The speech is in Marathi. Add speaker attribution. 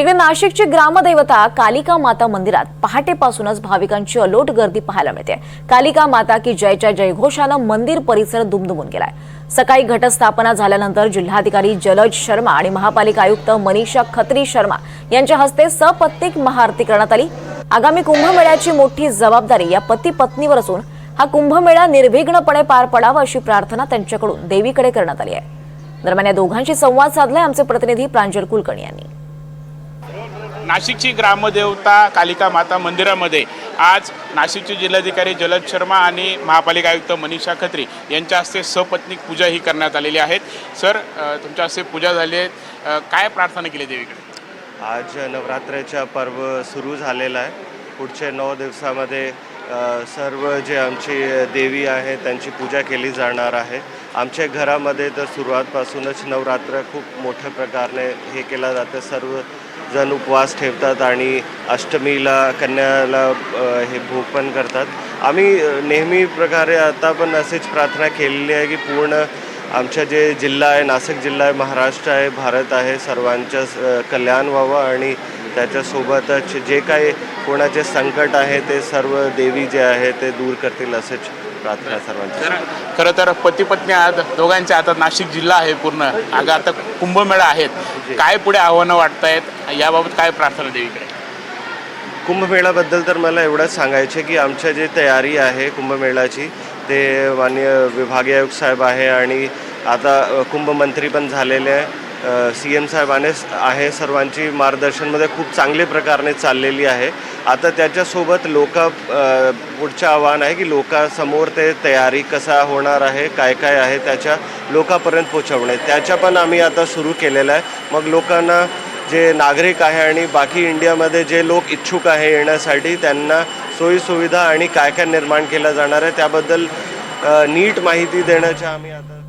Speaker 1: तिकडे नाशिकची ग्रामदैवता कालिका माता मंदिरात पहाटेपासूनच भाविकांची अलोट गर्दी पाहायला मिळते. कालिका माता की जयच्या जयघोषानं मंदिर परिसर दुमदुमून गेलाय. सकाळी घटस्थापना झाल्यानंतर जिल्हाधिकारी जलज शर्मा आणि महापालिका आयुक्त मनीषा खत्री शर्मा यांच्या हस्ते सपत्नीक महाआरती करण्यात आली. आगामी कुंभमेळ्याची मोठी जबाबदारी या पती पत्नीवर असून हा कुंभमेळा निर्विघ्नपणे पार पडावा अशी प्रार्थना त्यांच्याकडून देवीकडे करण्यात आली आहे. दरम्यान या दोघांशी संवाद साधलाय आमचे प्रतिनिधी प्रांजल कुलकर्णी यांनी.
Speaker 2: नाशिकची ग्रामदेवता कालिका माता मंदिरामध्ये आज नाशिकचे जिल्हाधिकारी जलद शर्मा आणि महापालिका आयुक्त मनीषा खत्री यांच्या हस्ते सपत्नीक पूजा ही करण्यात आलेली आहेत. सर तुमच्या हस्ते पूजा झाली आहे. काय प्रार्थना केली देवीकडे?
Speaker 3: आज नवरात्रीचा पर्व सुरू झालेला आहे. पुढचे नऊ दिवसामध्ये सर्व जे आमची देवी आहे त्यांची पूजा केली जाणार आहे. आमच्या घरामध्ये तर सुरुवातपासूनच नवरात्र खूप मोठ्या प्रकारे हे केलं जातं. सर्व जण उपवास ठेवतात आणि अष्टमीला कन्याला हे भोग पण करतात. आम्ही नेहमी प्रकारे आता पण अशीच प्रार्थना केलेली आहे की पूर्ण आमच्या जे जिल्हा आहे नाशिक जिल्हा आहे महाराष्ट्र आहे भारत आहे सर्वांचं कल्याण व्हावं आणि त्याच्यासोबतच जे काही कोणाचे संकट आहे ते सर्व देवी जे आहे ते दूर करतील असेच प्रार्थना सर्वांची.
Speaker 2: खरं तर पती पत्नी आहात दोघांच्या आता नाशिक जिल्हा आहे पूर्ण. अगं आता कुंभमेळा आहेत. काय पुढे आव्हानं वाटतायत? याबाबत काय प्रार्थना देवीकडे?
Speaker 3: कुंभमेळ्याबद्दल तर मला एवढंच सांगायचे की आमच्या जे तयारी आहे कुंभमेळ्याची ते मान्य विभागीय आयुक्त साहेब आहे आणि आता कुंभमंत्री पण झालेले आहे. सी एम साहेबाने आहे सर्वांची मार्गदर्शनमध्ये खूप चांगले प्रकारे चाललेली आहे. आता त्याच्यासोबत लोक पुढचं आव्हान आहे की लोकांसमोर ते तयारी कसा होणार आहे काय काय आहे त्याच्या लोकांपर्यंत पोचवणे त्याच्या पण आम्ही आता सुरू केलेलं आहे. मग लोकांना जे नागरिक आहे आणि बाकी इंडियामध्ये जे लोक इच्छुक आहे येण्यासाठी त्यांना सोयीसुविधा आणि काय काय निर्माण केलं जाणार आहे त्याबद्दल नीट माहिती देण्याच्या आम्ही आता